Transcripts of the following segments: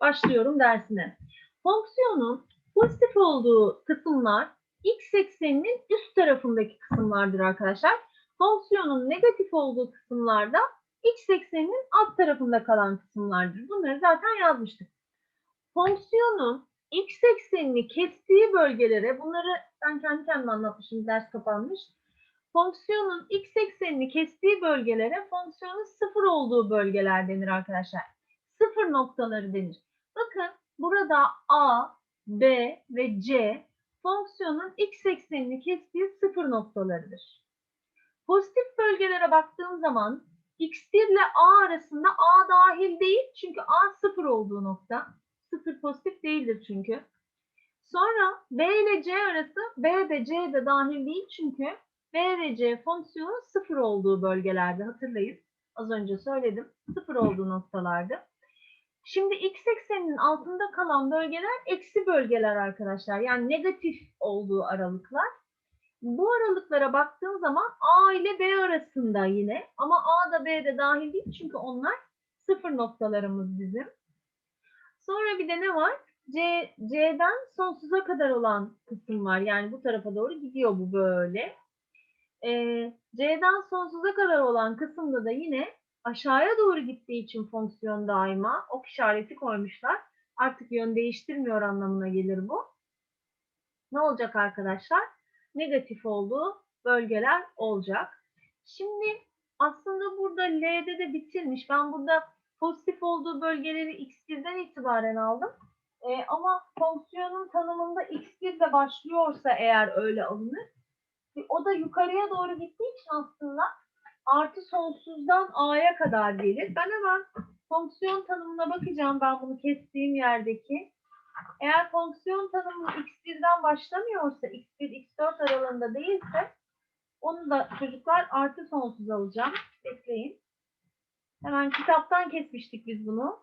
Başlıyorum dersine. Fonksiyonun pozitif olduğu kısımlar x ekseninin üst tarafındaki kısımlardır arkadaşlar. Fonksiyonun negatif olduğu kısımlarda x ekseninin alt tarafında kalan kısımlardır. Bunları zaten yazmıştık. Fonksiyonun x eksenini kestiği bölgelere, bunları ben kendi kendime anlatmışım, ders kapanmış. Fonksiyonun x eksenini kestiği bölgelere fonksiyonun sıfır olduğu bölgeler denir arkadaşlar. Sıfır noktaları denir. Bakın burada a, b ve c fonksiyonun x eksenini kestiği sıfır noktalarıdır. Pozitif bölgelere baktığım zaman x1 ile a arasında a dahil değil çünkü a sıfır olduğu nokta. Sıfır pozitif değildir çünkü. Sonra b ile c arası b de c de dahil değil çünkü b ve c fonksiyonun sıfır olduğu bölgelerde hatırlayın. Az önce söyledim. Sıfır olduğu noktalardı. Şimdi x ekseninin altında kalan bölgeler eksi bölgeler arkadaşlar. Yani negatif olduğu aralıklar. Bu aralıklara baktığım zaman A ile B arasında yine ama A da B de dahil değil çünkü onlar sıfır noktalarımız bizim. Sonra bir de ne var? C, C'den sonsuza kadar olan kısım var. Yani bu tarafa doğru gidiyor bu böyle. Ee, C'den sonsuza kadar olan kısımda da yine aşağıya doğru gittiği için fonksiyon daima ok işareti koymuşlar. Artık yön değiştirmiyor anlamına gelir bu. Ne olacak arkadaşlar? Negatif olduğu bölgeler olacak. Şimdi aslında burada L'de de bitirmiş. Ben burada pozitif olduğu bölgeleri x1'den itibaren aldım. Ee, ama fonksiyonun tanımında x1 de başlıyorsa eğer öyle alınır. O da yukarıya doğru gittiği için aslında artı sonsuzdan a'ya kadar gelir. Ben hemen fonksiyon tanımına bakacağım ben bunu kestiğim yerdeki. Eğer fonksiyon tanımı x1'den başlamıyorsa, x1, x4 aralığında değilse onu da çocuklar artı sonsuz alacağım. Bekleyin. Hemen kitaptan kesmiştik biz bunu.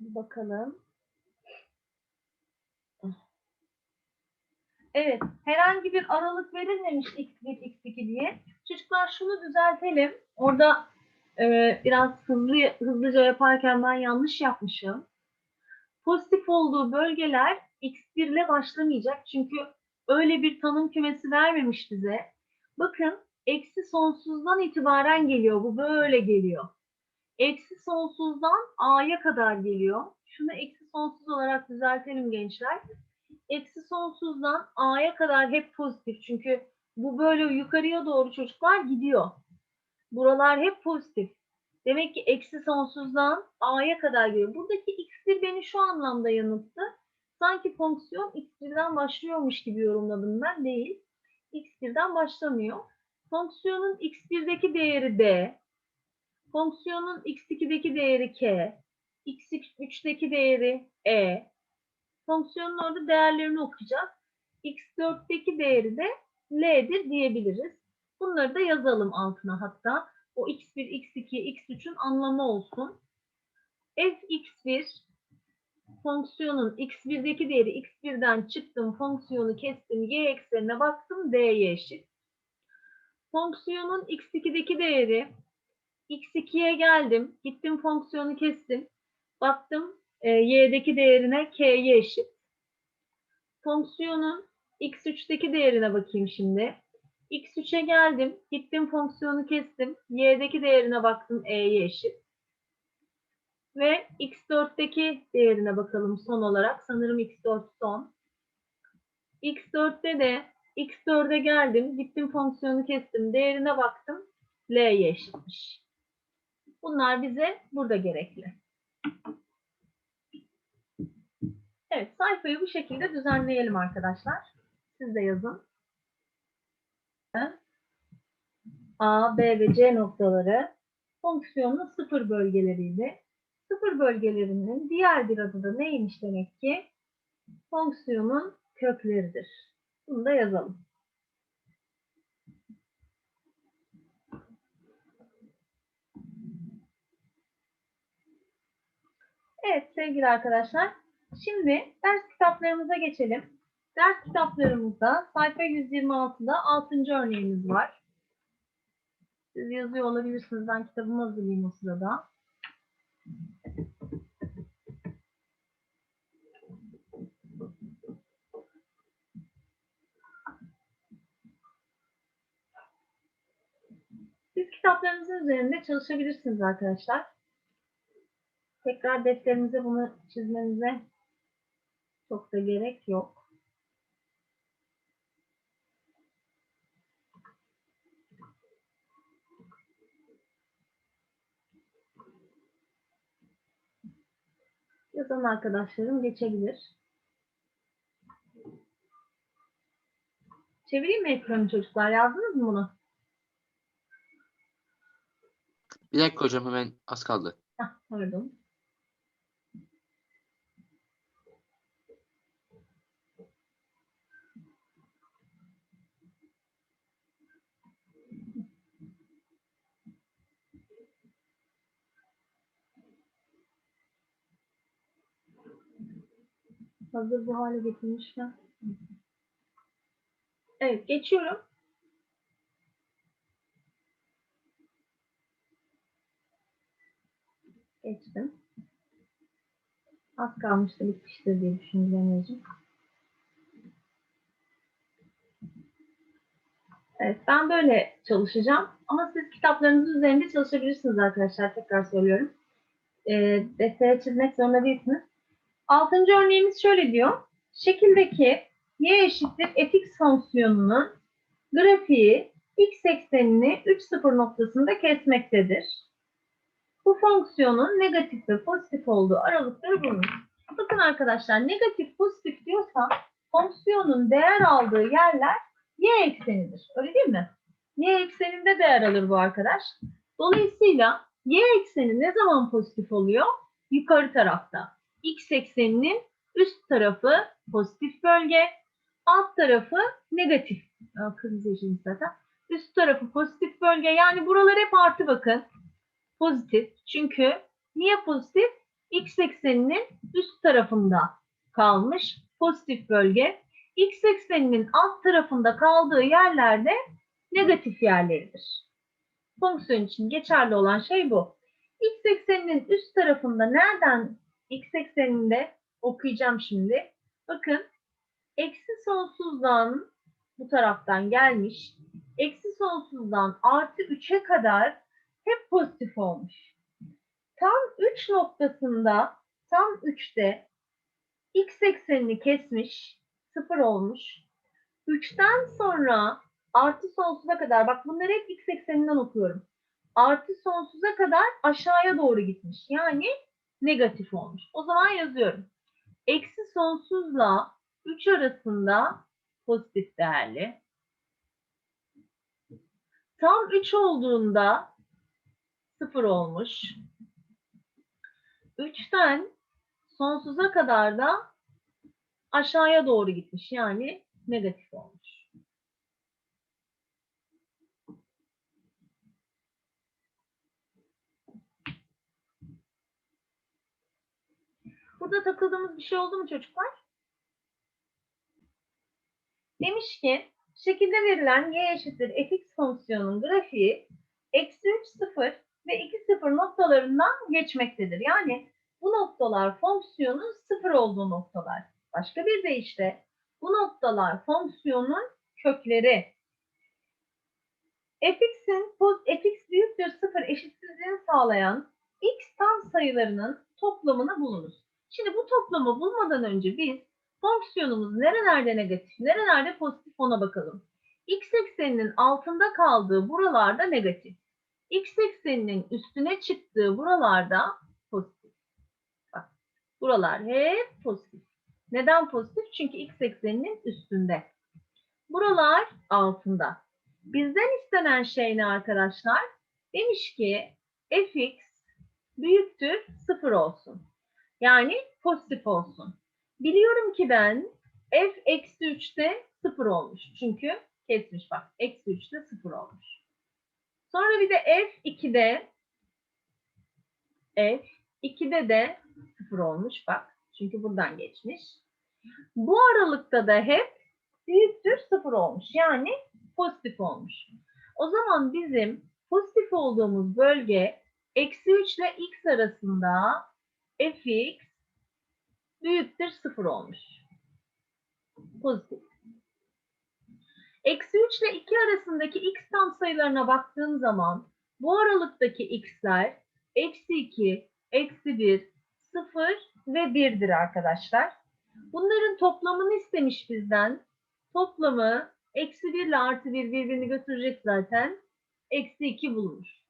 Bir bakalım. Evet, herhangi bir aralık verilmemiş x1, x2 diye. Çocuklar şunu düzeltelim. Orada e, biraz hızlı hızlıca yaparken ben yanlış yapmışım. Pozitif olduğu bölgeler x1 ile başlamayacak. Çünkü öyle bir tanım kümesi vermemiş bize. Bakın, eksi sonsuzdan itibaren geliyor. Bu böyle geliyor. Eksi sonsuzdan a'ya kadar geliyor. Şunu eksi sonsuz olarak düzeltelim gençler eksi sonsuzdan a'ya kadar hep pozitif. Çünkü bu böyle yukarıya doğru çocuklar gidiyor. Buralar hep pozitif. Demek ki eksi sonsuzdan a'ya kadar geliyor. Buradaki x1 beni şu anlamda yanılttı. Sanki fonksiyon x1'den başlıyormuş gibi yorumladım ben. Değil. x1'den başlamıyor. Fonksiyonun x1'deki değeri b. Fonksiyonun x2'deki değeri k. x3'deki değeri e fonksiyonun orada değerlerini okuyacağız. x4'teki değeri de l'dir diyebiliriz. Bunları da yazalım altına hatta. O x1, x2, x3'ün anlamı olsun. fx1 fonksiyonun x1'deki değeri x1'den çıktım, fonksiyonu kestim, y eksenine baktım, d'ye eşit. Fonksiyonun x2'deki değeri x2'ye geldim, gittim fonksiyonu kestim, baktım e, y'deki değerine k'ye eşit. Fonksiyonun x3'teki değerine bakayım şimdi. x3'e geldim, gittim fonksiyonu kestim, y'deki değerine baktım e'ye eşit. Ve x4'teki değerine bakalım son olarak. Sanırım x4 son. x4'te de x4'e geldim, gittim fonksiyonu kestim, değerine baktım, l'ye eşitmiş. Bunlar bize burada gerekli. Evet, sayfayı bu şekilde düzenleyelim arkadaşlar. Siz de yazın. A, B ve C noktaları fonksiyonun sıfır bölgeleriydi. Sıfır bölgelerinin diğer bir adı da neymiş demek ki? Fonksiyonun kökleridir. Bunu da yazalım. Evet sevgili arkadaşlar. Şimdi ders kitaplarımıza geçelim. Ders kitaplarımızda sayfa 126'da 6. örneğimiz var. Siz yazıyor olabilirsiniz. Ben kitabımı hazırlayayım o sırada. Siz kitaplarınızın üzerinde çalışabilirsiniz arkadaşlar. Tekrar defterinize bunu çizmenize çok da gerek yok. Yazan arkadaşlarım geçebilir. Çevireyim mi ekranı çocuklar? Yazdınız mı bunu? Bir dakika hocam hemen az kaldı. Heh, pardon. Hazır bu hale getirmişken. Evet, geçiyorum. Geçtim. Az kalmıştı bitmiştir diye düşündüm. Evet, ben böyle çalışacağım. Ama siz kitaplarınızın üzerinde çalışabilirsiniz arkadaşlar. Tekrar söylüyorum. E, deftere çizmek zorunda değilsiniz. Altıncı örneğimiz şöyle diyor. Şekildeki y eşittir fx fonksiyonunun grafiği x eksenini 3 sıfır noktasında kesmektedir. Bu fonksiyonun negatif ve pozitif olduğu aralıkları bulunur. Bakın arkadaşlar negatif pozitif diyorsa fonksiyonun değer aldığı yerler y eksenidir. Öyle değil mi? Y ekseninde değer alır bu arkadaş. Dolayısıyla y ekseni ne zaman pozitif oluyor? Yukarı tarafta. X ekseninin üst tarafı pozitif bölge, alt tarafı negatif. Kırmızı yeşil zaten. Üst tarafı pozitif bölge. Yani buralar hep artı bakın pozitif. Çünkü niye pozitif? X ekseninin üst tarafında kalmış pozitif bölge. X ekseninin alt tarafında kaldığı yerlerde negatif yerleridir. Fonksiyon için geçerli olan şey bu. X ekseninin üst tarafında nereden X ekseninde okuyacağım şimdi. Bakın eksi sonsuzdan bu taraftan gelmiş. Eksi sonsuzdan artı 3'e kadar hep pozitif olmuş. Tam 3 noktasında, tam 3'te x eksenini kesmiş, 0 olmuş. 3'ten sonra artı sonsuza kadar, bak bunları hep x ekseninden okuyorum. Artı sonsuza kadar aşağıya doğru gitmiş. Yani negatif olmuş. O zaman yazıyorum. Eksi sonsuzla 3 arasında pozitif değerli. Tam 3 olduğunda 0 olmuş. 3'ten sonsuza kadar da aşağıya doğru gitmiş. Yani negatif olmuş. Burada takıldığımız bir şey oldu mu çocuklar? Demiş ki şekilde verilen y eşittir fx fonksiyonunun grafiği eksi 3 0 ve 2 0 noktalarından geçmektedir. Yani bu noktalar fonksiyonun 0 olduğu noktalar. Başka bir deyişle bu noktalar fonksiyonun kökleri. fx'in fx büyüktür 0 eşitsizliğini sağlayan x tam sayılarının toplamını bulunuz. Şimdi bu toplamı bulmadan önce biz fonksiyonumuz nerelerde negatif, nerelerde pozitif ona bakalım. X ekseninin altında kaldığı buralarda negatif. X ekseninin üstüne çıktığı buralarda pozitif. Bak, buralar hep pozitif. Neden pozitif? Çünkü X ekseninin üstünde. Buralar altında. Bizden istenen şey ne arkadaşlar? Demiş ki fx büyüktür 0 olsun. Yani pozitif olsun. Biliyorum ki ben f eksi 3'te 0 olmuş. Çünkü kesmiş bak. Eksi 3'te 0 olmuş. Sonra bir de f 2'de f 2'de de 0 olmuş bak. Çünkü buradan geçmiş. Bu aralıkta da hep büyüktür 0 olmuş. Yani pozitif olmuş. O zaman bizim pozitif olduğumuz bölge Eksi 3 ile x arasında fx büyüktür 0 olmuş. Pozitif. Eksi 3 ile 2 arasındaki x tam sayılarına baktığım zaman bu aralıktaki x'ler eksi 2, eksi 1, 0 ve 1'dir arkadaşlar. Bunların toplamını istemiş bizden. Toplamı eksi 1 ile artı 1 birbirini götürecek zaten. Eksi 2 bulunur.